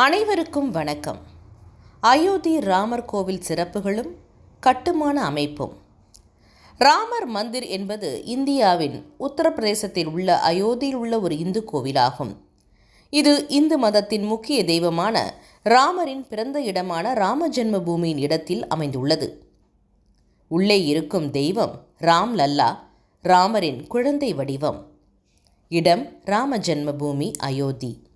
அனைவருக்கும் வணக்கம். அயோத்தி ராமர் கோவில் சிறப்புகளும் கட்டுமான அமைப்பும். ராமர் மந்திர் என்பது இந்தியாவின் உத்தரப்பிரதேசத்தில் உள்ள அயோத்தியில் உள்ள ஒரு இந்து கோவிலாகும். இது இந்து மதத்தின் முக்கிய தெய்வமான ராமரின் பிறந்த இடமான ராம ஜென்ம பூமியின் இடத்தில் அமைந்துள்ளது. உள்ளே இருக்கும் தெய்வம் ராம் லல்லா ராமரின் குழந்தை வடிவம். இடம் ராம ஜென்மபூமி அயோத்தி.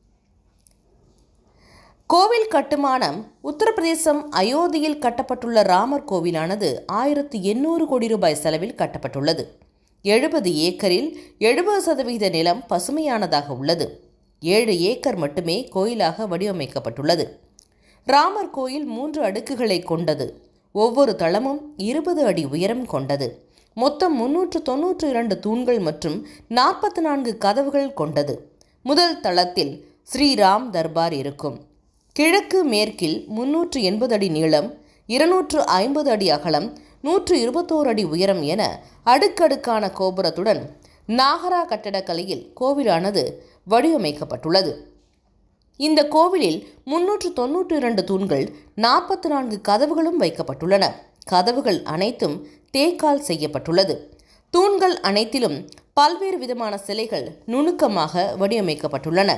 கோவில் கட்டுமானம் உத்தரப்பிரதேசம் அயோத்தியில் கட்டப்பட்டுள்ள ராமர் கோவிலானது ஆயிரத்தி எண்ணூறு கோடி ரூபாய் செலவில் கட்டப்பட்டுள்ளது. எழுபது ஏக்கரில் எழுபது சதவீத நிலம் பசுமையானதாக உள்ளது. ஏழு ஏக்கர் மட்டுமே கோயிலாக வடிவமைக்கப்பட்டுள்ளது. ராமர் கோயில் மூன்று அடுக்குகளை கொண்டது. ஒவ்வொரு தளமும் இருபது அடி உயரம் கொண்டது. மொத்தம் முன்னூற்று தொன்னூற்று இரண்டு தூண்கள் மற்றும் நாற்பத்தி நான்கு கதவுகள் கொண்டது. முதல் தளத்தில் ஸ்ரீராம் தர்பார் இருக்கும். கிழக்கு மேற்கில் முன்னூற்று எண்பது அடி நீளம் இருநூற்று ஐம்பது அடி அகலம் நூற்று இருபத்தோரு அடி உயரம் என அடுக்கடுக்கான கோபுரத்துடன் நாகரா கட்டடக்கலையில் கோவிலானது வடிவமைக்கப்பட்டுள்ளது. இந்த கோவிலில் முன்னூற்று தொன்னூற்றி இரண்டு தூண்கள் நாற்பத்தி நான்கு கதவுகளும் வைக்கப்பட்டுள்ளன. கதவுகள் அனைத்தும் தேக்கால் செய்யப்பட்டுள்ளது. தூண்கள் அனைத்திலும் பல்வேறு விதமான சிலைகள் நுணுக்கமாக வடிவமைக்கப்பட்டுள்ளன.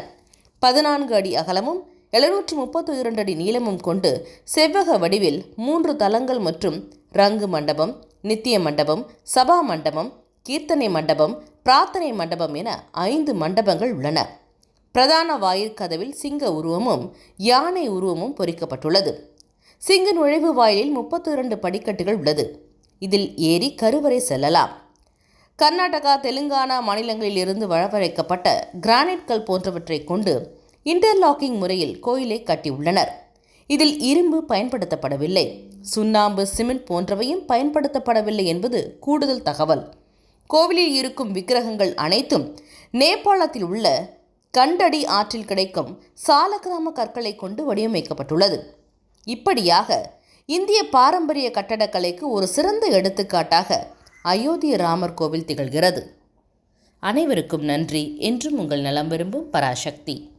பதினான்கு அடி அகலமும் எழுநூற்று முப்பத்தி இரண்டு அடி நீளமும் கொண்டு செவ்வக வடிவில் மூன்று தலங்கள் மற்றும் ரங்கு மண்டபம் நித்திய மண்டபம் சபா மண்டபம் கீர்த்தனை மண்டபம் பிரார்த்தனை மண்டபம் என ஐந்து மண்டபங்கள் உள்ளன. பிரதான வாயிற்கதவில் சிங்க உருவமும் யானை உருவமும் பொறிக்கப்பட்டுள்ளது. சிங்க நுழைவு வாயிலில் முப்பத்தி இரண்டு படிக்கட்டுகள் உள்ளது. இதில் ஏறி கருவறை செல்லலாம். கர்நாடகா தெலுங்கானா மாநிலங்களில் இருந்து வரவழைக்கப்பட்ட கிரானைட்கள் போன்றவற்றை கொண்டு இன்டர்லாக்கிங் முறையில் கோயிலை கட்டியுள்ளனர். இதில் இரும்பு பயன்படுத்தப்படவில்லை. சுண்ணாம்பு சிமெண்ட் போன்றவையும் பயன்படுத்தப்படவில்லை என்பது கூடுதல் தகவல். கோவிலில் இருக்கும் விக்கிரகங்கள் அனைத்தும் நேபாளத்தில் உள்ள கண்டடி ஆற்றில் கிடைக்கும் சாலக்கிராம கற்களை கொண்டு வடிவமைக்கப்பட்டுள்ளது. இப்படியாக இந்திய பாரம்பரிய கட்டடக்கலைக்கு ஒரு சிறந்த எடுத்துக்காட்டாக அயோத்திய ராமர் கோவில் திகழ்கிறது. அனைவருக்கும் நன்றி. என்றும் உங்கள் நலம் விரும்பும் பராசக்தி.